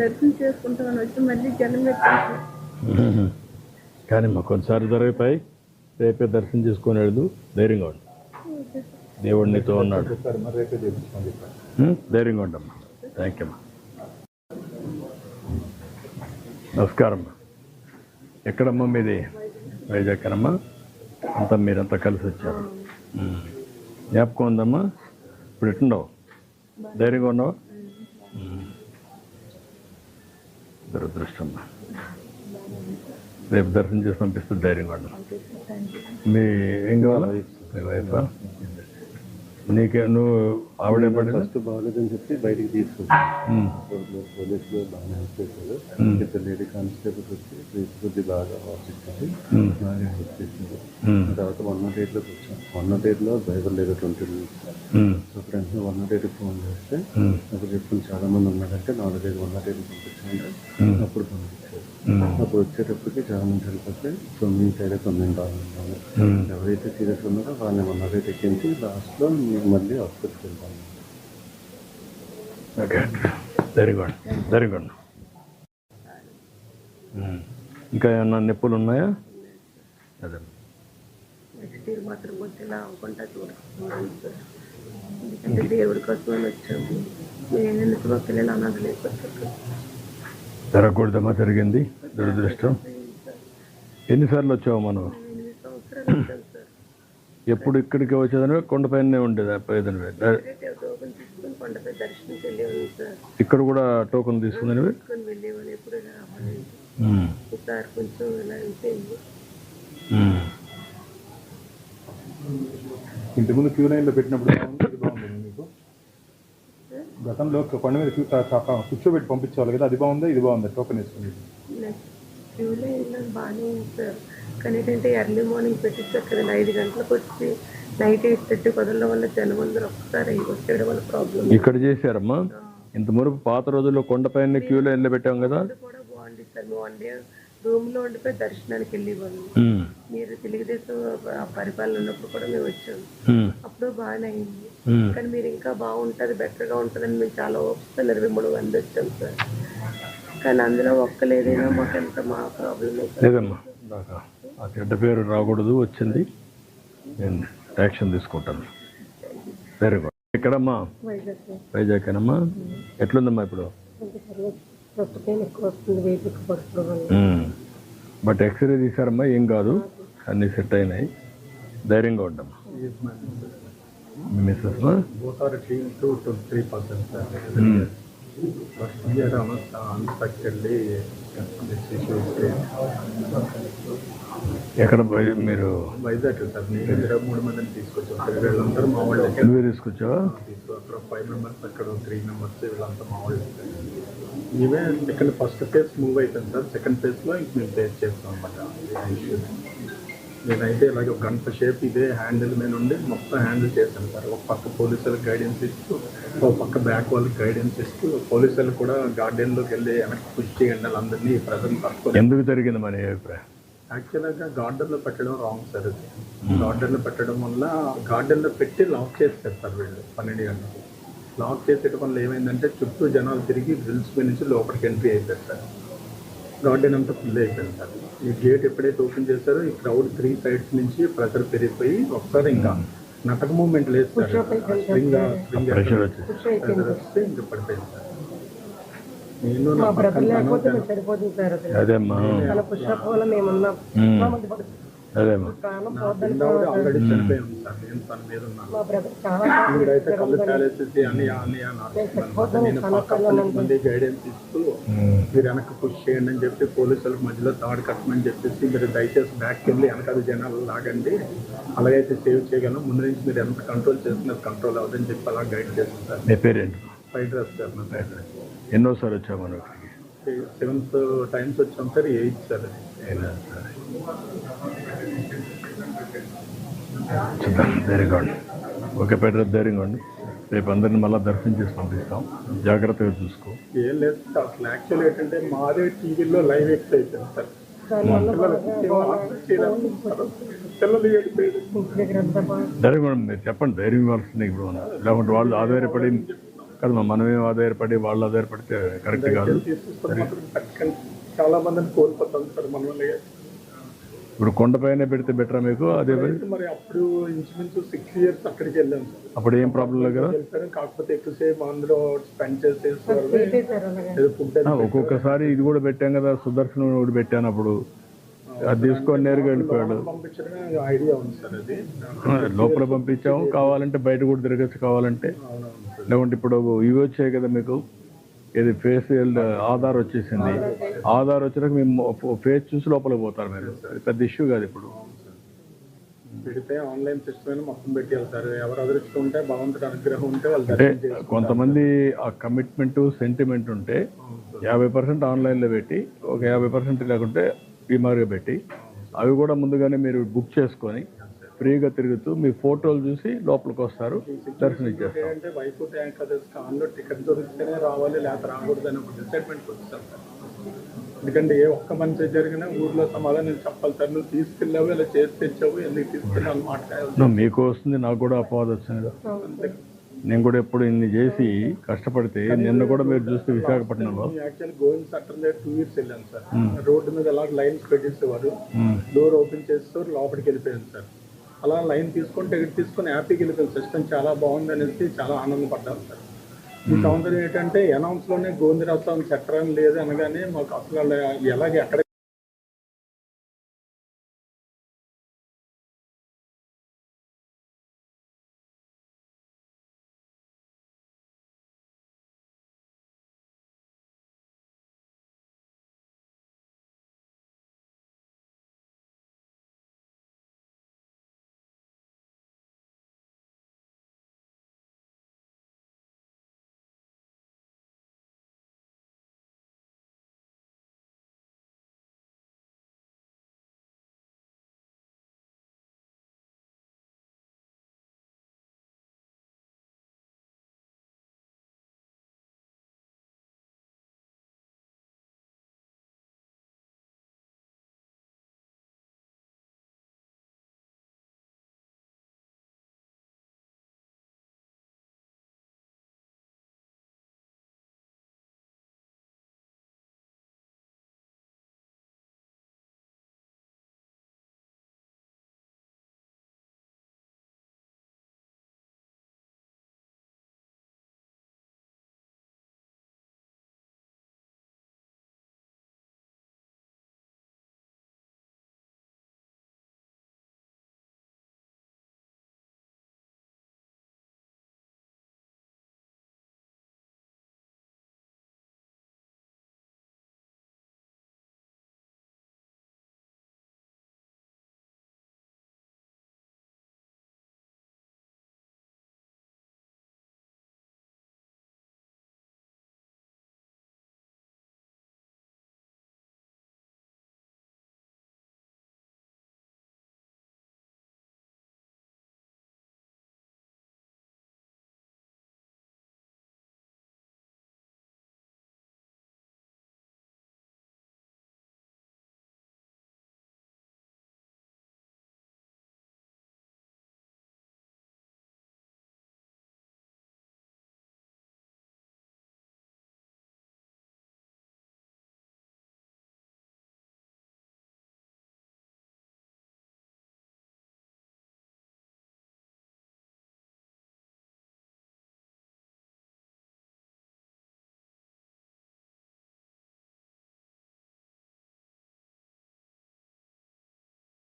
దర్శనం చేసుకుంటామని వచ్చి మళ్ళీ జనం కానీ మాకు కొన్నిసార్లు జరిగిపోయి రేపే దర్శనం చేసుకొని వెళ్దు ధైర్యంగా ఉండు. దేవుడు నీతో ఉన్నాడు. ధైర్యంగా ఉండమ్మా థ్యాంక్ యూ అమ్మా. నమస్కారం ఎక్కడమ్మా మీది? వైజాగ్నమ్మా అంతా మీరంతా కలిసి వచ్చారు. జ్ఞాపకం ఉందమ్మా? ఇప్పుడు ఎట్టుండవు ధైర్యంగా ఉన్నావా? దురదృష్టమ్మా రేపు దర్శనం చేసి పంపిస్తే ధైర్యంగా ఉన్నాం మీ ఏం కావాలా? మీ వైఫా? నీకే నువ్వు ఆవిడే ఫస్ట్ బాగాలేదని చెప్పి బయటికి తీసుకొచ్చాను. పోలీసులు బాగానే హెల్ప్ చేశారు ఇద్దరు లేడీ కానిస్టేబుల్స్ వచ్చి ప్లీజ్ కొద్ది బాగా ఆఫీస్కి బాగా హెల్ప్ చేశారు తర్వాత వన్ నాట్ ఎయిట్లోకి వచ్చాం. వన్ నాట్ ఎయిట్లో డ్రైవర్ లేదు twenty minutes. So friends one naught ఎయిట్కి ఫోన్ చేస్తే అప్పుడు చెప్పుకుని చాలా మంది ఉన్నారంటే నాలుగైదు వన్ నాట్ ఎయిట్ పంపించండి. అప్పుడు పంపించారు. అప్పుడు వచ్చేటప్పటికి చాలా మంది చనిపోతే సో మీ సైడ్ తొమ్మిది బాగున్నాను ఎవరైతే సీరియస్ ఉన్నారో వాళ్ళని ఎయిట్ ఎక్కించి లాస్ట్లో మేము మళ్ళీ హాస్పిటల్కి వెళ్తాము. Okay very good very good ఇంకా ఏమన్నా నొప్పులు ఉన్నాయా? అదే. నెక్స్ట్ ఇయర్ మాత్రం వచ్చేలా చూడాలి దేవుడి కోసమని వచ్చాము. ఎందుకు మా పిల్లలు అన్నది లేకపోతే జరగకూడదమ్మా జరిగింది. దురదృష్టం. ఎన్నిసార్లు వచ్చావు మనం? ఎప్పుడు ఇక్కడికి వచ్చేదని కొండపైనే ఉండేది? పోయేదని ఇక్కడ కూడా టోకెన్ తీసుకుందని ఇంతకుముందు క్యూ లైన్లో పెట్టినప్పుడు బాగుంది, ఇది బాగుంది మీకు గతంలో కొండ మీద కూర్చోబెట్టి పంపించేవాళ్ళు కదా అది బాగుందా ఇది బాగుందా? టోకెన్ వేసుకుని క్యూలో వెళ్ళడం బాగానే ఉంది సార్ కానీ ఏంటంటే ఎర్లీ మార్నింగ్ పెట్టిస్తారు కదండి ఐదు గంటలకు వచ్చి నైట్ ఎయిట్ థర్టీ కుదరడం వల్ల జనం అందరూ ఒక్కసారి వచ్చేయడం వల్ల ప్రాబ్లం ఇక్కడ చేశారమ్మా. ఇంత మునుపు పాత రోజుల్లో కొండపైన క్యూలో వెళ్ళి పెట్టాం కదా. కూడా బాగుంది సార్ వన్ డే రూమ్లో ఉండిపోయి దర్శనానికి వెళ్ళేవాళ్ళం మీరు తెలుగుదేశం పరిపాలన ఉన్నప్పుడు కూడా మేము వచ్చాము అప్పుడు బాగానే అయింది. కానీ మీరు ఇంకా బాగుంటుంది బెటర్గా ఉంటుందని మేము చాలా ఓపిస్తాను ఇరవై మూడు మంది వచ్చాం సార్. కానీ అందులో ఒక్కలేదైనా మాకు ఎంత మా ప్రాబ్లమే సార్ లేదమ్మా ఆ చెడ్డ పేరు రాకూడదు వచ్చింది. నేను యాక్షన్ తీసుకుంటాను. వెరీ గుడ్ ఎక్కడమ్మా వైజాగ్ సార్. వైజాగ్కేనమ్మా ఎట్లుందమ్మా ఇప్పుడు? ప్రస్తుతం ఎక్కువ వస్తుంది వెయిట్ ఎక్కువ పడుతుంది వల్ల. మ్మ్. బట్ ఎక్స్రే తీసారమ్మా ఏం కాదు. అన్నీ సెట్ అయినాయి. ధైర్యంగా ఉండమ్మా మీ missus both are achieving to 23% sir. But here almost unexpectedly this issue is there. ఎక్కడ మీరు? వైజాగ్ సార్ నేను ఇరవై మూడు మందిని వీళ్ళందరూ మా నువ్వే తీసుకొచ్చావా? తీసుకు అక్కడ ఫైవ్ మెంబర్స్ అక్కడ త్రీ మెంబర్స్ వీళ్ళంతా మా వాళ్ళు. ఇవే సెకండ్ ఫస్ట్ ఫేజ్ మూవ్ అవుతుంది సార్. సెకండ్ ఫేజ్లో ఇంక మేము ఫేస్ చేస్తాం అనమాట నేనైతే ఇలాగ ఒక గంట షేప్ ఇదే హ్యాండిల్ మీద ఉండి మొత్తం హ్యాండిల్ చేశాను సార్. ఒక పక్క పోలీసులకు గైడెన్స్ ఇస్తూ ఒక పక్క బ్యాక్ వాళ్ళకి గైడెన్స్ ఇస్తూ పోలీసులు కూడా గార్డెన్లోకి వెళ్ళి వెనక్కి పుష్ చేయండి వాళ్ళందరినీ ప్రజలు పట్టుకొని ఎందుకు జరిగింది మన అభిప్రాయం? యాక్చువల్గా గార్డెన్లో పెట్టడం రాంగ్ సార్ అది గార్డెన్లో పెట్టడం వల్ల గార్డెన్లో పెట్టి లాక్ చేస్తారు సార్ వీళ్ళు పన్నెండు గంటలకు. లాక్ చేసేయడం వల్ల ఏమైందంటే చుట్టూ జనాలు తిరిగి గ్రిల్స్ మీద నుంచి లోపలికి ఎంట్రీ అయిపోయారు సార్. గార్డెన్ అంతా ఫుల్ అయిపోయింది సార్. ఈ గేట్ ఎప్పుడైతే ఓపెన్ చేశారో ఈ క్రౌడ్ త్రీ సైడ్స్ నుంచి ప్రెషర్ పెరిగిపోయి ఒకసారి ఇంకా నటక మూమెంట్ లేదు సార్. స్ప్రింగ్ స్ప్రింగ్ వస్తే ఇంకా పడిపోయింది సార్. నేను అది అదేమ్మా చాలా పుష్ప వల్ల మేమున్నాం మ్మ్. అదేమ్మా ప్రాణం నా ఫ్రెండ్ ఆవిడ ఆల్రెడీ చనిపోయి ఉంది సార్ నేను తన మీద ఉన్నాను మా బ్రదర్ చాలా ఈవిడైతే కళ్ళు కాలేసేసి అని అని అని నేను పక్క పన్నెండు మంది గైడెన్స్ ఇస్తూ. మీరు వెనక్కి పుష్ చేయండి అని చెప్పి పోలీసులకు మధ్యలో తాడు కట్టమని చెప్పేసి మీరు దయచేసి బ్యాక్కి వెళ్ళి వెనకాల జనాలు లాగండి. అలాగైతే సేవ్ చేయగలం ముందు నుంచి మీరు ఎంత కంట్రోల్ చేస్తున్నారు కంట్రోల్ అవ్వదని చెప్పి అలా గైడ్ చేస్తున్నారు. నీ పేరేంటి ఫైట్ డ్రెస్ సార్ నా ఎన్నోసారి ఇక్కడికి సెవెంత్ టైమ్స్ వచ్చాం సార్ ఎయిత్ సార్. అది చూద్దాం. ధైర్యంగా ఉండి. ఓకే పెట్టరు ధైర్యంగా ఉండి. రేపు అందరిని మళ్ళీ దర్శనం చేసి పంపిస్తాం. జాగ్రత్తగా చూసుకో. ఏం లేదు సార్ అసలు యాక్చువల్ ఏంటంటే మాదే టీవీలో లైవ్ ఎక్స్ అయిపోయింది సార్. ధైర్యం మీరు చెప్పండి. ధైర్యం ఇవ్వాల్సింది ఇప్పుడు మనం. లేకుంటే వాళ్ళు ఆధారపడి కదా మనమేం ఆధారపడి వాళ్ళు ఆధారపడితే కరెక్ట్ కాదు. చాలా మందిని కోల్పోతాం సార్ మన ఇప్పుడు కొండపైన పెడితే బెటరా మీకు? అదే మరి? అప్పుడు ఇంచుమించు సిక్స్ ఇయర్స్ అక్కడికి వెళ్ళాం. అప్పుడు ఏం ప్రాబ్లం లేదు కదా? కాకపోతే ఎక్కువసేపు అందులో స్పెండ్ ఆ, ఒక్కొక్కసారి ఇది కూడా పెట్టాం కదా సుదర్శన్ కూడా పెట్టాను అప్పుడు. అది తీసుకొని నేరుగా వెళ్ళిపోయాడు. పంపించడమే ఐడియా ఉంది సార్ అది. ఆ, లోపల పంపించాము. కావాలంటే బయట కూడా తిరగచ్చు కావాలంటే. లేకుంటే ఇప్పుడు ఇవి వచ్చాయి కదా మీకు? ఇది ఫేషియల్ ఆధార్ వచ్చేసింది. ఆధార్ వచ్చినాక మేము ఫేస్ చూసి లోపల పోతారు మీరు. పెద్ద ఇష్యూ కాదు ఇప్పుడు. పెడితే ఆన్లైన్ సిస్టమ్ మొత్తం పెట్టి వెళ్తారు. ఎవరు అదృష్టం ఉంటే భగవంతుడి అనుగ్రహం ఉంటే వాళ్ళు. కొంతమంది ఆ కమిట్మెంట్ సెంటిమెంట్ ఉంటే యాభై పర్సెంట్ ఆన్లైన్లో పెట్టి ఒక యాభై పర్సెంట్ లేకుంటే బీమార్గా పెట్టి అవి కూడా ముందుగానే మీరు బుక్ చేసుకొని ఫ్రీగా తిరుగుతూ మీ ఫోటోలు చూసి లోపలికి వస్తారు. దర్శనం ఇచ్చేస్తారు ఎందుకంటే ఏ ఒక్క మంచి జరిగినా ఊర్లో సమాధానం చెప్పాలి సార్. నువ్వు తీసుకెళ్ళావు ఇలా చేసి తెచ్చావు ఎందుకు తీసుకెళ్ళావు నువ్వు మీకు వస్తుంది నాకు కూడా అపవాదం వచ్చింది నేను కూడా ఎప్పుడు ఇన్ని చేసి కష్టపడితే నిన్న కూడా మీరు చూస్తే విశాఖపట్నంలో యాక్చువల్ గోవింద్ దగ్గర టూ ఇయర్స్ వెళ్ళాను సార్. రోడ్డు మీద అలా లైన్స్ పెట్టేసేవారు. డోర్ ఓపెన్ చేస్తారు లోపలికి వెళ్ళిపోయాను సార్. అలా లైన్ తీసుకొని టికెట్ తీసుకొని హ్యాపీకి వెళ్ళిపోయాను సిస్టమ్ చాలా బాగుంది అనేసి చాలా ఆనందపడ్డాను సార్. ఈ సౌందర్యం ఏంటంటే అనౌన్స్లోనే గోవిందరాజస్వామి చట్టం లేదు అనగానే మాకు అసలు ఎలాగ ఎక్కడ